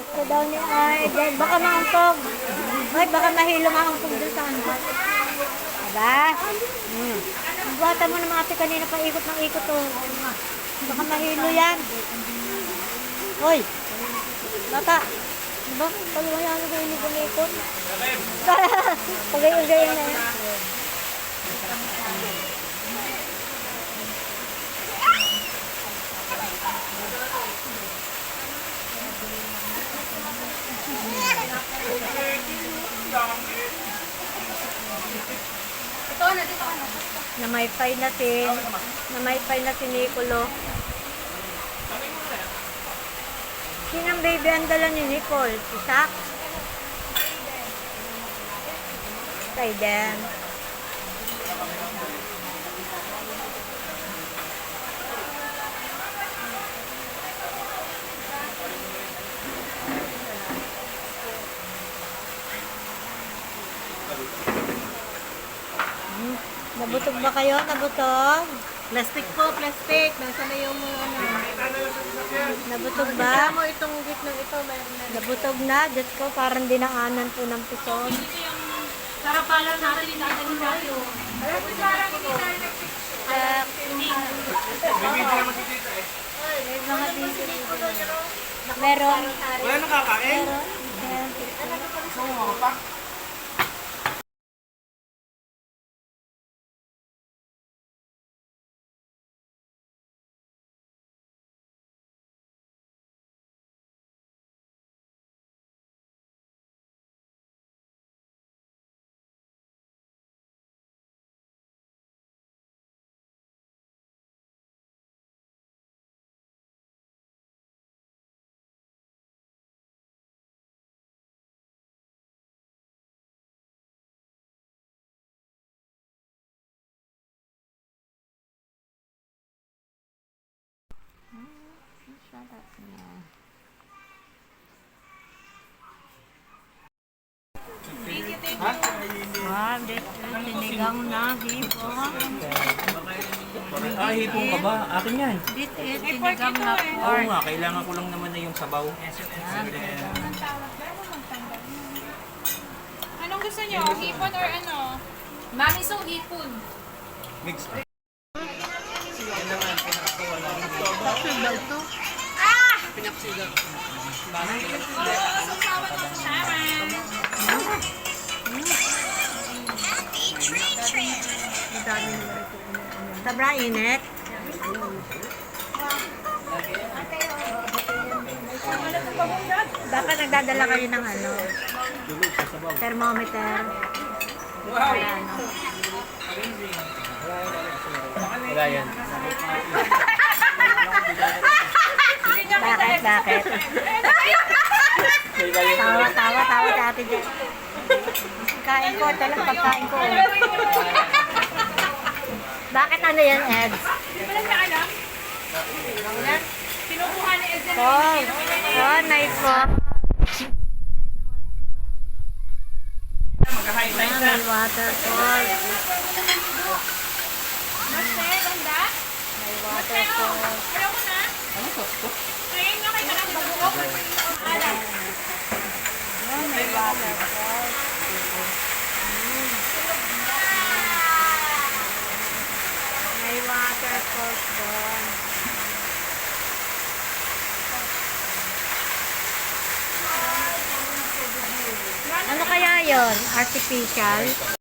Gusto daw niya ay, dahil baka maumpog. Ay, baka mahilo maumpog doon sa ano. Diba? Hmm. Ang buhatan mo mga ate kanina pa ikot ng ikot oh. Baka mahilo yan. Hoy! Bata! Diba? Pag wala na kayo ikot Pagay-ugay na yan. Na may file na si na may file na si Nicolo. Sinang baby ang dala ni Nicole? Si Sak? Kay Dan. Hmm, Nabutog ba kayo? Nabutog? Plastic po, plastic. Nasa na yung mga ano. Nabutog ba? Kaya mo itong gitnang ito, meron na. Nabutog na. Diyos ko, parang dinaanan po ng pison. Sarap pala natin natin tayo. Uh, may mga busy dito. Meron. Wala nang kakain? Meron. Meron. Oo, mga pa. Ah, sinigang na hipo. Ah, hipong ka ba? Akin yan. This is sinigang na Oo pork. nga, kailangan ko lang naman na yung sabaw. Anong gusto nyo? Hipon or ano? Mami, so hipon. Mix. Sobra init. Dapat nagdadala kayo ng ano, thermometer. Para ano. Ryan. Bakit, bakit? Tawa, tawa, tawa atin dyan. Kain ko, talang pagkain ko. Bakit ano yan, Ed? Di ba lang niya alam? Kinukuha ni Ezel. Paul. Oh, nice po. Ah, may waterfall. Mas te, ganda. May Te, oh. waterfall. Ayaw mo na? Ano to? Train nga kay kanang bago. Alam. Oh, may waterfall. May waterfalls Ano kaya yon? Artificial?